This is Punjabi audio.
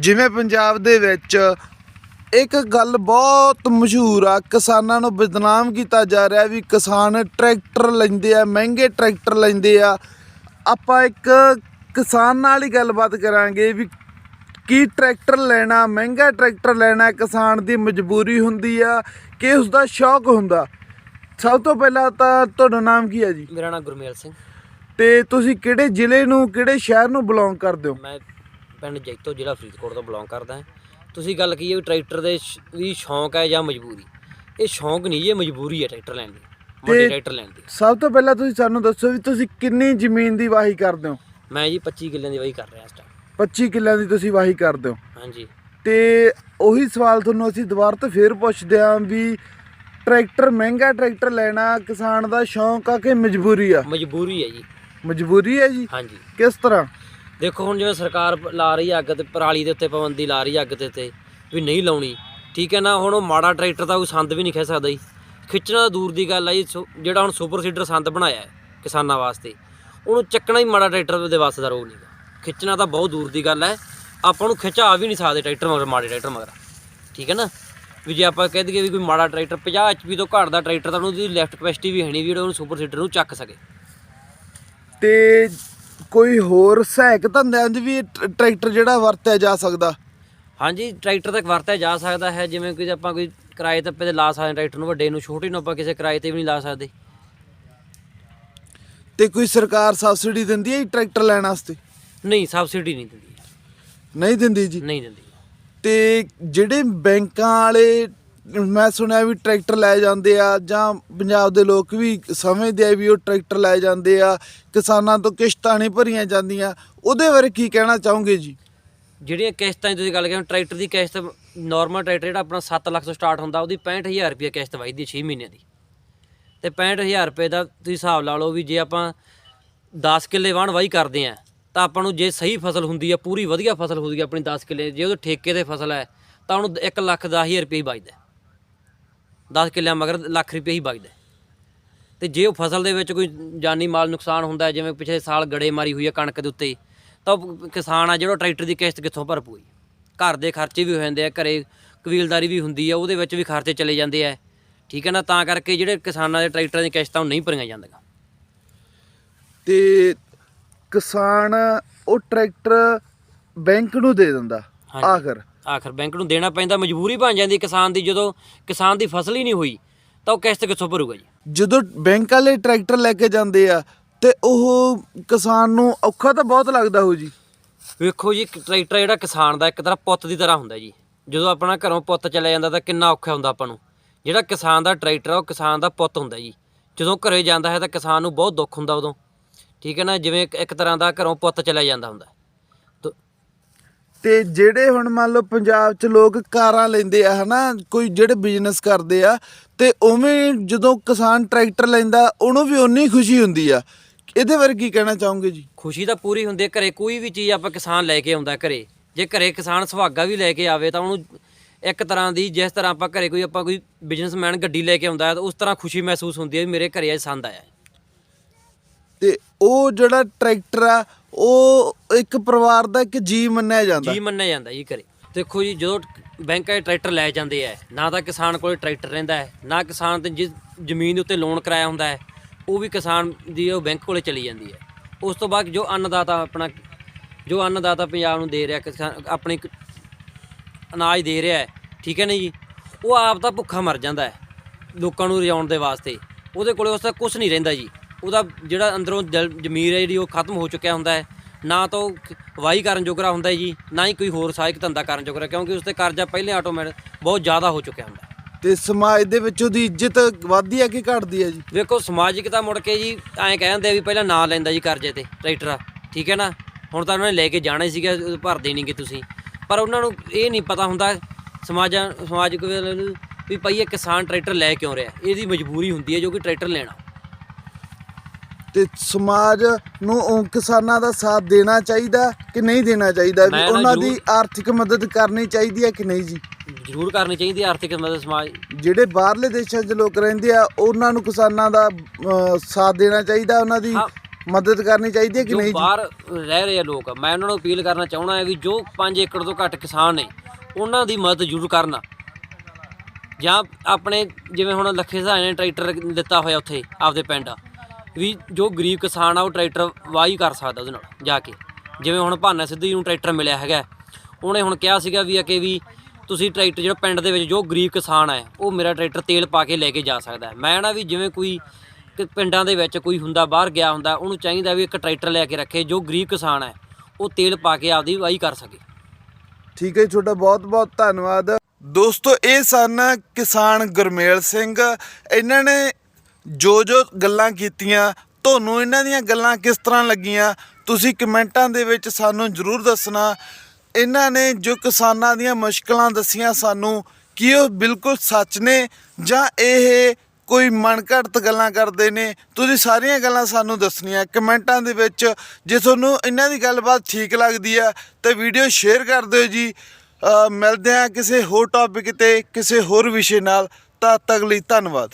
ਜਿਵੇਂ ਪੰਜਾਬ ਦੇ ਵਿੱਚ ਇੱਕ ਗੱਲ ਬਹੁਤ ਮਸ਼ਹੂਰ ਆ ਕਿਸਾਨਾਂ ਨੂੰ ਬਦਨਾਮ ਕੀਤਾ ਜਾ ਰਿਹਾ ਵੀ ਕਿਸਾਨ ਟਰੈਕਟਰ ਲੈਂਦੇ ਆ ਮਹਿੰਗੇ ਟਰੈਕਟਰ ਲੈਂਦੇ ਆ। ਆਪਾਂ ਇੱਕ ਕਿਸਾਨ ਨਾਲ ਹੀ ਗੱਲਬਾਤ ਕਰਾਂਗੇ ਵੀ ਕੀ ਟਰੈਕਟਰ ਲੈਣਾ ਮਹਿੰਗਾ ਟਰੈਕਟਰ ਲੈਣਾ ਕਿਸਾਨ ਦੀ ਮਜਬੂਰੀ ਹੁੰਦੀ ਆ ਕਿ ਉਸ ਦਾ ਸ਼ੌਕ ਹੁੰਦਾ। ਸਭ ਤੋਂ ਪਹਿਲਾਂ ਤਾਂ ਤੁਹਾਡਾ ਨਾਮ ਕੀ ਹੈ ਜੀ? ਮੇਰਾ ਨਾਮ ਗੁਰਮੇਲ ਸਿੰਘ। ਤੇ ਤੁਸੀਂ ਕਿਹੜੇ ਜ਼ਿਲ੍ਹੇ ਨੂੰ ਕਿਹੜੇ ਸ਼ਹਿਰ ਨੂੰ ਬਿਲੋਂਗ ਕਰਦੇ ਹੋ? ਮੈਂ ਪਿੰਡ ਜੈਤੋ ਜ਼ਿਲ੍ਹਾ ਫਰੀਦਕੋਟ ਤੋਂ ਬਿਲੋਂਗ ਕਰਦਾ ਤੁਸੀਂ ਗੱਲ ਕੀ ਹੈ ਵੀ ਟਰੈਕਟਰ ਦੇ ਵੀ ਸ਼ੌਂਕ ਹੈ ਜਾਂ ਮਜਬੂਰੀ? ਇਹ ਸ਼ੌਂਕ ਨਹੀਂ ਇਹ ਮਜਬੂਰੀ ਹੈ ਟਰੈਕਟਰ ਲੈਣ ਦੀ। ਵੱਡੇ ਟਰੈਕਟਰ ਲੈਣ ਦੀ। ਸਭ ਤੋਂ ਪਹਿਲਾਂ ਤੁਸੀਂ ਸਾਨੂੰ ਦੱਸੋ ਵੀ ਤੁਸੀਂ ਕਿੰਨੀ ਜ਼ਮੀਨ ਦੀ ਵਾਹੀ ਕਰਦੇ ਹੋ? ਮੈਂ ਜੀ 25 ਕਿੱਲਿਆਂ ਦੀ ਵਾਹੀ ਕਰ ਰਿਹਾ ਇਸ ਟਾਈਮ 25 ਕਿੱਲਿਆਂ ਦੀ ਤੁਸੀਂ ਵਾਹੀ ਕਰਦੇ ਹੋ। ਹਾਂਜੀ। ਤੇ ਉਹੀ ਸਵਾਲ ਤੁਹਾਨੂੰ ਅਸੀਂ ਦੁਬਾਰਾ ਤੋਂ ਫੇਰ ਪੁੱਛਦੇ ਆਂ ਵੀ ਟਰੈਕਟਰ ਮਹਿੰਗਾ ਟਰੈਕਟਰ ਲੈਣਾ ਕਿਸਾਨ ਦਾ ਸ਼ੌਂਕ ਆ ਕਿ ਮਜਬੂਰੀ ਆ? ਮਜਬੂਰੀ ਹੈ ਜੀ। ਮਜਬੂਰੀ ਹੈ ਜੀ? ਹਾਂਜੀ। ਕਿਸ ਤਰ੍ਹਾਂ? ਦੇਖੋ ਹੁਣ ਜਿਵੇਂ ਸਰਕਾਰ ਪ- ਲਾ ਰਹੀ ਹੈ ਅੱਗ ਤੇ, ਪਰਾਲੀ ਦੇ ਉੱਤੇ ਪਾਬੰਦੀ ਲਾ ਰਹੀ ਹੈ ਅੱਗ ਤੇ ਤੇ ਵੀ ਨਹੀਂ ਲਾਉਣੀ। ਠੀਕ ਹੈ ਨਾ, ਹੁਣ ਉਹ ਮਾੜਾ ਟਰੈਕਟਰ ਤਾਂ ਕੋਈ ਸੰਦ ਵੀ ਨਹੀਂ ਖਿੱਚ ਸਕਦਾ ਜੀ। ਖਿੱਚਣਾ ਤਾਂ ਦੂਰ ਦੀ ਗੱਲ ਆ ਜੀ, ਸੋ- ਜਿਹੜਾ ਹੁਣ ਸੁਪਰ ਸੀਡਰ ਸੰਦ ਬਣਾਇਆ ਹੈ ਕਿਸਾਨਾਂ ਵਾਸਤੇ, ਉਹਨੂੰ ਚੱਕਣਾ ਹੀ ਮਾੜਾ ਟਰੈਕਟਰ ਦੇ ਵਾਸਤੇ ਦਾ ਰੋਗ ਨਹੀਂਗਾ ਖਿੱਚਣਾ ਤਾਂ ਬਹੁਤ ਦੂਰ ਦੀ ਗੱਲ ਹੈ, ਆਪਾਂ ਨੂੰ ਖਿਚਾ ਵੀ ਨਹੀਂ ਸਕਦੇ ਟਰੈਕਟਰ ਮਗਰ, ਮਾੜੇ ਟਰੈਕਟਰ ਮਗਰ। ਠੀਕ ਹੈ ਨਾ? ਵੀ ਜੇ ਆਪਾਂ ਕਹਿ ਦਈਏ ਵੀ ਕੋਈ ਮਾੜਾ ਟਰੈਕਟਰ 50 ਐਚਪੀ ਤੋਂ ਘੱਟ ਦਾ ਟਰੈਕਟਰ ਤਾਂ ਉਹਦੀ ਲੈਫਟ ਕਪੈਸਿਟੀ ਵੀ ਹੈ ਨਹੀਂ ਵੀ ਜਿਹੜਾ ਉਹਨੂੰ ਸੁਪਰ ਸੀਡਰ ਨੂੰ ਚੱਕ ਸਕੇ। ਤੇ ਕੋਈ ਹੋਰ ਸਹਾਇਕ ਧੰਦਿਆਂ 'ਚ ਵੀ ਟ- ਟਰੈਕਟਰ ਜਿਹੜਾ ਵਰਤਿਆ ਜਾ ਸਕਦਾ? ਹਾਂਜੀ ਟਰੈਕਟਰ ਤੱਕ ਵਰਤਿਆ ਜਾ ਸਕਦਾ ਹੈ ਜਿਵੇਂ ਕਿ ਆਪਾਂ ਕੋਈ ਕਿਰਾਏ ਤੇ ਤੇ ਲਾ ਸਕਦੇ ਹਾਂ ਟਰੈਕਟਰ ਨੂੰ ਵੱਡੇ ਨੂੰ ਛੋਟੇ ਨੂੰ ਆਪਾਂ ਕਿਸੇ ਕਿਰਾਏ ਤੇ ਵੀ ਨਹੀਂ ਲਾ ਸਕਦੇ। ਤੇ ਕੋਈ ਸਰਕਾਰ ਸਬਸਿਡੀ ਦਿੰਦੀ ਹੈ ਜੀ ਟਰੈਕਟਰ ਲੈਣ ਵਾਸਤੇ? ਨਹੀਂ ਸਬਸਿਡੀ ਨਹੀਂ ਦਿੰਦੀ। ਨਹੀਂ ਦਿੰਦੀ ਜੀ? ਨਹੀਂ ਦਿੰਦੀ। ਤੇ ਜਿਹੜੇ ਬੈਂਕਾਂ ਵਾਲੇ ਮੈਂ ਸੁਣਿਆ ਵੀ ਟਰੈਕਟਰ ਲੈ ਜਾਂਦੇ ਆ, ਜਾਂ ਪੰਜਾਬ ਦੇ ਲੋਕ ਵੀ ਸਮਝਦੇ ਆ ਵੀ ਉਹ ਟਰੈਕਟਰ ਲੈ ਜਾਂਦੇ ਆ, ਕਿਸਾਨਾਂ ਤੋਂ ਕਿਸ਼ਤਾਂ ਨਹੀਂ ਭਰੀਆਂ ਜਾਂਦੀਆਂ। ਉਹਦੇ ਬਾਰੇ ਕੀ ਕਹਿਣਾ ਚਾਹੋਗੇ ਜੀ? ਜਿਹੜੀਆਂ ਕਿਸ਼ਤਾਂ ਦੀ ਤੁਸੀਂ ਗੱਲ ਕਰਦੇ ਟਰੈਕਟਰ ਦੀ ਕਿਸ਼ਤ ਨਾਰਮਲ ਟਰੈਕਟਰ ਜਿਹੜਾ ਆਪਣਾ 7 ਲੱਖ ਤੋਂ ਸਟਾਰਟ ਹੁੰਦਾ, ਉਹਦੀ 65000 ਰੁਪਏ ਕਿਸ਼ਤ ਵਜਦੀ 6 ਮਹੀਨੇ ਦੀ। ਤੇ 65000 ਰੁਪਏ ਦਾ ਤੁਸੀਂ ਹਿਸਾਬ ਲਾ ਲਓ ਵੀ ਜੇ ਆਪਾਂ 10 ਕਿੱਲੇ ਵਾਹਣ ਵਾਹੀ ਕਰਦੇ ਆ, ਤਾਂ ਆਪਾਂ ਨੂੰ ਜੇ ਸਹੀ ਫਸਲ ਹੁੰਦੀ ਆ, ਪੂਰੀ ਵਧੀਆ ਫਸਲ ਹੁੰਦੀ ਆ ਆਪਣੀ 10 ਕਿੱਲੇ, ਜੇ ਉਹ ਠੇਕੇ ਤੇ ਫਸਲ ਹੈ, ਤਾਂ ਉਹਨੂੰ 1 ਲੱਖ 10000 ਰੁਪਏ ਹੀ ਬਚਦਾ 10 ਕਿੱਲਿਆਂ ਮਗਰ ਲੱਖ ਰੁਪਏ ਹੀ ਬਚਦਾ। ਤੇ ਜੇ ਉਹ ਫਸਲ ਦੇ ਵਿੱਚ ਕੋਈ ਜਾਨੀ ਮਾਲ ਨੁਕਸਾਨ ਹੁੰਦਾ ਜਿਵੇਂ ਪਿਛਲੇ ਸਾਲ ਗੜੇ ਮਾਰੀ ਹੋਈ ਹੈ ਕਣਕ ਦੇ ਉੱਤੇ ਤਾਂ ਕਿਸਾਨ ਆ ਜਿਹੜਾ ਟਰੈਕਟਰ ਦੀ ਕਿਸ਼ਤ ਕਿੱਥੋਂ ਭਰ ਪੂਈ ਘਰ ਦੇ ਖਰਚੇ ਵੀ ਹੋ ਜਾਂਦੇ ਆ ਘਰੇ ਕਬੀਲਦਾਰੀ ਵੀ ਹੁੰਦੀ ਆ ਉਹਦੇ ਵਿੱਚ ਵੀ ਖਰਚੇ ਚਲੇ ਜਾਂਦੇ ਆ। ਠੀਕ ਹੈ ਨਾ ਤਾਂ ਕਰਕੇ ਜਿਹੜੇ ਕਿਸਾਨਾਂ ਦੇ ਟਰੈਕਟਰਾਂ ਦੀ ਕਿਸ਼ਤਾਂ ਉਹ ਨਹੀਂ ਭਰੀਆਂ ਜਾਂਦੀਆਂ। ਤੇ ਕਿਸਾਨ ਉਹ ਟਰੈਕਟਰ ਬੈਂਕ ਨੂੰ ਦੇ ਦਿੰਦਾ। ਆਖਰ। ਆਖਰ ਬੈਂਕ ਨੂੰ ਦੇਣਾ ਪੈਂਦਾ ਮਜਬੂਰੀ ਬਣ ਜਾਂਦੀ ਕਿਸਾਨ ਦੀ ਜਦੋਂ ਕਿਸਾਨ ਦੀ ਫਸਲ ਹੀ ਨਹੀਂ ਹੋਈ ਤਾਂ ਉਹ ਕਿਸ਼ਤ ਕਿੱਥੋਂ ਭਰੂਗਾ ਜੀ? ਜਦੋਂ ਬੈਂਕ ਵਾਲੇ ਟਰੈਕਟਰ ਲੈ ਕੇ ਜਾਂਦੇ ਆ ਤੇ ਉਹ ਕਿਸਾਨ ਨੂੰ ਔਖਾ ਤਾਂ ਬਹੁਤ ਲੱਗਦਾ ਹੋ ਜੀ। ਵੇਖੋ ਜੀ ਟਰੈਕਟਰ ਜਿਹੜਾ ਕਿਸਾਨ ਦਾ ਇੱਕ ਤਰ੍ਹਾਂ ਪੁੱਤ ਦੀ ਤਰ੍ਹਾਂ ਹੁੰਦਾ ਜੀ। ਜਦੋਂ ਆਪਣਾ ਘਰੋਂ ਪੁੱਤ ਚਲਾ ਜਾਂਦਾ ਤਾਂ ਕਿੰਨਾ ਔਖਾ ਹੁੰਦਾ ਆਪਾਂ ਨੂੰ। ਜਿਹੜਾ ਕਿਸਾਨ ਦਾ ਟਰੈਕਟਰ ਆ ਉਹ ਕਿਸਾਨ ਦਾ ਪੁੱਤ ਹੁੰਦਾ ਜੀ। ਜਦੋਂ ਘਰੇ ਜਾਂਦਾ ਹੈ ਤਾਂ ਕਿਸਾਨ ਨੂੰ ਬਹੁਤ ਦੁੱਖ ਹੁੰਦਾ ਉਦੋਂ। ਠੀਕ ਹੈ ਨਾ ਜਿਵੇਂ ਇੱਕ- ਤਰ੍ਹਾਂ ਦਾ ਘਰੋਂ ਪੁੱਤ ਚਲਾ ਜਾਂਦਾ ਹੁੰਦਾ। ਤੇ ਜਿਹੜੇ ਹੁਣ ਮੰਨ ਲਓ ਪੰਜਾਬ 'ਚ ਲੋਕ ਕਾਰਾਂ ਲੈਂਦੇ ਆ ਹਨਾ ਕੋਈ ਜਿਹੜੇ ਬਿਜ਼ਨਸ ਕਰਦੇ ਆ ਤੇ ਉਵੇਂ ਜਦੋਂ ਕਿਸਾਨ ਟਰੈਕਟਰ ਲੈਂਦਾ ਉਹਨੂੰ ਵੀ ਉਨੀ ਖੁਸ਼ੀ ਹੁੰਦੀ ਆ। ਇਹਦੇ ਬਾਰੇ ਕੀ ਕਹਿਣਾ ਚਾਹੋਗੇ ਜੀ? ਖੁਸ਼ੀ ਤਾਂ ਪੂਰੀ ਹੁੰਦੀ ਹੈ ਘਰੇ ਕੋਈ ਵੀ ਚੀਜ਼ ਆਪਾਂ ਕਿਸਾਨ ਲੈ ਕੇ ਆਉਂਦਾ ਘਰੇ। ਜੇ ਘਰੇ ਕਿਸਾਨ ਸੁਹਾਗਾ ਵੀ ਲੈ ਕੇ ਆਵੇ ਤਾਂ ਉਹਨੂੰ ਇੱਕ ਤਰ੍ਹਾਂ ਦੀ ਜਿਸ ਤਰ੍ਹਾਂ ਆਪਾਂ ਘਰੇ ਕੋਈ ਆਪਾਂ ਕੋਈ ਬਿਜ਼ਨਸਮੈਨ ਗੱਡੀ ਲੈ ਕੇ ਆਉਂਦਾ ਹੈ ਤਾਂ ਉਸ ਤਰ੍ਹਾਂ ਖੁਸ਼ੀ ਮਹਿਸੂਸ ਹੁੰਦੀ ਹੈ ਵੀ ਮੇਰੇ ਘਰੇ ਅੱਜ ਸੰਦ ਆਇਆ। ਹੈ ਤੇ ਉਹ ਜਿਹੜਾ ਟਰੈਕਟਰ ਆ, ਉਹ ਇੱਕ ਪਰਿਵਾਰ ਦਾ ਇੱਕ ਜੀ ਮੰਨਿਆ ਜਾਂਦਾ। ਜੀ ਮੰਨਿਆ ਜਾਂਦਾ ਜੀ ਘਰੇ। ਦੇਖੋ ਜੀ, ਜਦੋਂ ਬੈਂਕ ਆਏ ਟਰੈਕਟਰ ਲੈ ਜਾਂਦੇ ਆ, ਨਾ ਤਾਂ ਕਿਸਾਨ ਕੋਲ ਟਰੈਕਟਰ ਰਹਿੰਦਾ ਹੈ, ਨਾ ਕਿਸਾਨ ਤੇ ਜਿਸ ਜ਼ਮੀਨ ਦੇ ਉੱਤੇ ਲੋਨ ਕਰਾਇਆ ਹੁੰਦਾ ਹੈ, ਉਹ ਵੀ ਕਿਸਾਨ ਦੀ ਉਹ ਬੈਂਕ ਕੋਲੇ ਚਲੀ ਜਾਂਦੀ ਹੈ। ਉਸ ਤੋਂ ਬਾਅਦ ਜੋ ਅੰਨਦਾਤਾ ਆਪਣਾ, ਜੋ ਅੰਨਦਾਤਾ ਪੰਜਾਬ ਨੂੰ ਦੇ ਰਿਹਾ, ਕਿਸਾਨ ਆਪਣੀ ਅਨਾਜ ਦੇ ਰਿਹਾ ਹੈ, ਠੀਕ ਹੈ ਨਾ ਜੀ? ਉਹ ਆਪ ਤਾਂ ਭੁੱਖਾ ਮਰ ਜਾਂਦਾ ਹੈ ਲੋਕਾਂ ਨੂੰ ਰਜਾਉਣ ਦੇ ਵਾਸਤੇ। ਉਹਦੇ ਕੋਲੇ ਉਸ ਦਾ ਕੁਝ ਨਹੀਂ ਰਹਿੰਦਾ ਜੀ। ਉਹਦਾ ਜਿਹੜਾ ਅੰਦਰੋਂ ਜ਼ਮੀਰ ਹੈ ਜਿਹੜੀ ਉਹ ਖਤਮ ਹੋ ਚੁੱਕਿਆ ਹੁੰਦਾ ਹੈ। ਨਾ ਤਾਂ ਵਾਹੀ ਕਰਨ ਜੋਗਰਾ ਹੁੰਦਾ ਹੈ ਜੀ ਨਾ ਹੀ ਕੋਈ ਹੋਰ ਸਹਾਇਕ ਧੰਦਾ ਕਰਨ ਜੋਗਰਾ ਕਿਉਂਕਿ ਉਸ ਤੇ ਕਰਜ਼ਾ ਪਹਿਲੇ ਆਟੋਮੈਟਿਕ ਬਹੁਤ ਜ਼ਿਆਦਾ ਹੋ ਚੁੱਕਿਆ ਹੁੰਦਾ ਹੈ। ਤੇ ਸਮਾਜ ਦੇ ਵਿੱਚ ਉਹਦੀ ਇੱਜ਼ਤ ਵੱਧਦੀ ਆ ਕਿ ਘਟਦੀ ਆ ਜੀ? ਵੇਖੋ ਸਮਾਜਿਕਤਾ ਮੁੜ ਕੇ ਜੀ ਐਂ ਕਹਿੰਦੇ ਆ ਵੀ ਪਹਿਲਾਂ ਨਾਂ ਲੈਂਦਾ ਜੀ ਕਰਜ਼ੇ ਤੇ ਟਰੈਕਟਰ ਠੀਕ ਹੈ ਨਾ? ਹੁਣ ਤਾਂ ਉਹਨਾਂ ਨੇ ਲੈ ਕੇ ਜਾਣਾ ਹੀ ਸੀਗਾ ਭਰਦੇ ਨਹੀਂਗੇ ਤੁਸੀਂ। ਪਰ ਉਹਨਾਂ ਨੂੰ ਇਹ ਨਹੀਂ ਪਤਾ ਹੁੰਦਾ ਸਮਾਜਾਂ ਸਮਾਜਿਕ ਵੀ ਇਹ ਕਿਸਾਨ ਟਰੈਕਟਰ ਲੈ ਕਿਉਂ ਰਿਹਾ? ਇਹਦੀ ਮਜਬੂਰੀ ਹੁੰਦੀ ਹੈ ਜੋ ਕਿ ਟਰੈਕਟਰ ਲੈਣਾ। ਤੇ ਸਮਾਜ ਨੂੰ ਉਹ ਕਿਸਾਨਾਂ ਦਾ ਸਾਥ ਦੇਣਾ ਚਾਹੀਦਾ ਕਿ ਨਹੀਂ ਦੇਣਾ ਚਾਹੀਦਾ? ਵੀ ਮੈਂ ਨਾ ਉਹਨਾਂ ਦੀ ਆਰਥਿਕ ਮਦਦ ਕਰਨੀ ਚਾਹੀਦੀ ਹੈ ਕਿ ਨਹੀਂ ਜੀ? ਜ਼ਰੂਰ ਕਰਨੀ ਚਾਹੀਦੀ ਹੈ ਆਰਥਿਕ ਮਦਦ ਸਮਾਜ ਜਿਹੜੇ ਬਾਹਰਲੇ ਦੇਸ਼ਾਂ 'ਚ ਲੋਕ ਰਹਿੰਦੇ ਆ ਉਹਨਾਂ ਨੂੰ ਕਿਸਾਨਾਂ ਦਾ ਸਾਥ ਦੇਣਾ ਚਾਹੀਦਾ ਉਹਨਾਂ ਦੀ ਹਾਂ। ਮਦਦ ਕਰਨੀ ਚਾਹੀਦੀ ਹੈ ਕਿ ਜੋ ਨਹੀਂ ਜੀ? ਬਾਹਰ ਰਹਿ ਰਹੇ ਆ ਲੋਕ ਮੈਂ ਉਹਨਾਂ ਨੂੰ ਅਪੀਲ ਕਰਨਾ ਚਾਹੁੰਦਾ ਹਾਂ ਵੀ ਜੋ 5 ਏਕੜ ਤੋਂ ਘੱਟ ਕਿਸਾਨ ਨੇ ਉਹਨਾਂ ਦੀ ਮਦਦ ਜ਼ਰੂਰ ਕਰਨਾ। ਜਾਂ ਆਪਣੇ ਜਿਵੇਂ ਹੁਣ ਲੱਖੇ ਸਹਾਇ ਨੇ ਟਰੈਕਟਰ ਦਿੱਤਾ ਹੋਇਆ ਉੱਥੇ ਆਪਦੇ ਪਿੰਡ। ਵੀ ਜੋ ਗਰੀਬ ਕਿਸਾਨ ਆ ਉਹ ਟਰੈਕਟਰ ਵਾਹੀ ਕਰ ਸਕਦਾ ਉਹਦੇ ਨਾਲ ਜਾ ਕੇ। ਜਿਵੇਂ ਹੁਣ ਭਾਨਾ ਸਿੱਧੂ ਜੀ ਨੂੰ ਟਰੈਕਟਰ ਮਿਲਿਆ ਹੈਗਾ। ਉਹਨੇ ਹੁਣ ਕਿਹਾ ਸੀਗਾ ਵੀ ਆ ਕਿ ਵੀ ਤੁਸੀਂ ਟਰੈਕਟਰ ਜਿਹੜਾ ਪਿੰਡ ਦੇ ਵਿੱਚ ਜੋ ਗਰੀਬ ਕਿਸਾਨ ਹੈ ਉਹ ਮੇਰਾ ਟਰੈਕਟਰ ਤੇਲ ਪਾ ਕੇ ਲੈ ਕੇ ਜਾ ਸਕਦਾ। ਮੈਂ ਨਾ ਵੀ ਜਿਵੇਂ ਕੋਈ ਪਿੰਡਾਂ ਦੇ ਵਿੱਚ ਕੋਈ ਹੁੰਦਾ ਬਾਹਰ ਗਿਆ ਹੁੰਦਾ ਉਹਨੂੰ ਚਾਹੀਦਾ ਵੀ ਇੱਕ ਟਰੈਕਟਰ ਲੈ ਕੇ ਰੱਖੇ ਜੋ ਗਰੀਬ ਕਿਸਾਨ ਹੈ ਉਹ ਤੇਲ ਪਾ ਕੇ ਆਪਦੀ ਵਾਹੀ ਕਰ ਸਕੇ। ਠੀਕ ਹੈ ਜੀ, ਤੁਹਾਡਾ ਬਹੁਤ ਬਹੁਤ ਧੰਨਵਾਦ। ਦੋਸਤੋ ਇਹ ਸਨ ਕਿਸਾਨ ਗੁਰਮੇਲ ਸਿੰਘ। ਇਹਨਾਂ ਨੇ ਜੋ ਜੋ ਗੱਲਾਂ ਕੀਤੀਆਂ ਤੁਹਾਨੂੰ ਇਹਨਾਂ ਦੀਆਂ ਗੱਲਾਂ ਕਿਸ ਤਰ੍ਹਾਂ ਲੱਗੀਆਂ ਤੁਸੀਂ ਕਮੈਂਟਾਂ ਦੇ ਵਿੱਚ ਸਾਨੂੰ ਜਰੂਰ ਦੱਸਣਾ। ਇਹਨਾਂ ਨੇ ਜੋ ਕਿਸਾਨਾਂ ਦੀਆਂ ਮੁਸ਼ਕਲਾਂ ਦੱਸੀਆਂ ਸਾਨੂੰ ਕਿ ਉਹ ਬਿਲਕੁਲ ਸੱਚ ਨੇ ਜਾਂ ਇਹ ਕੋਈ ਮਨਘੜਤ ਗੱਲਾਂ ਕਰਦੇ ਨੇ? ਤੁਸੀਂ ਸਾਰੀਆਂ ਗੱਲਾਂ ਸਾਨੂੰ ਦੱਸਣੀਆਂ ਕਮੈਂਟਾਂ ਦੇ ਵਿੱਚ। ਜੇ ਤੁਹਾਨੂੰ ਇਹਨਾਂ ਦੀ ਗੱਲਬਾਤ ਠੀਕ ਲੱਗਦੀ ਆ ਤੇ ਵੀਡੀਓ ਸ਼ੇਅਰ ਕਰ ਦਿਓ ਜੀ। ਅ, ਮਿਲਦੇ ਆ ਕਿਸੇ ਹੋਰ ਟੌਪਿਕ ਤੇ ਕਿਸੇ ਹੋਰ ਵਿਸ਼ੇ ਨਾਲ। ਤਦ ਤੱਕ ਲਈ ਧੰਨਵਾਦ।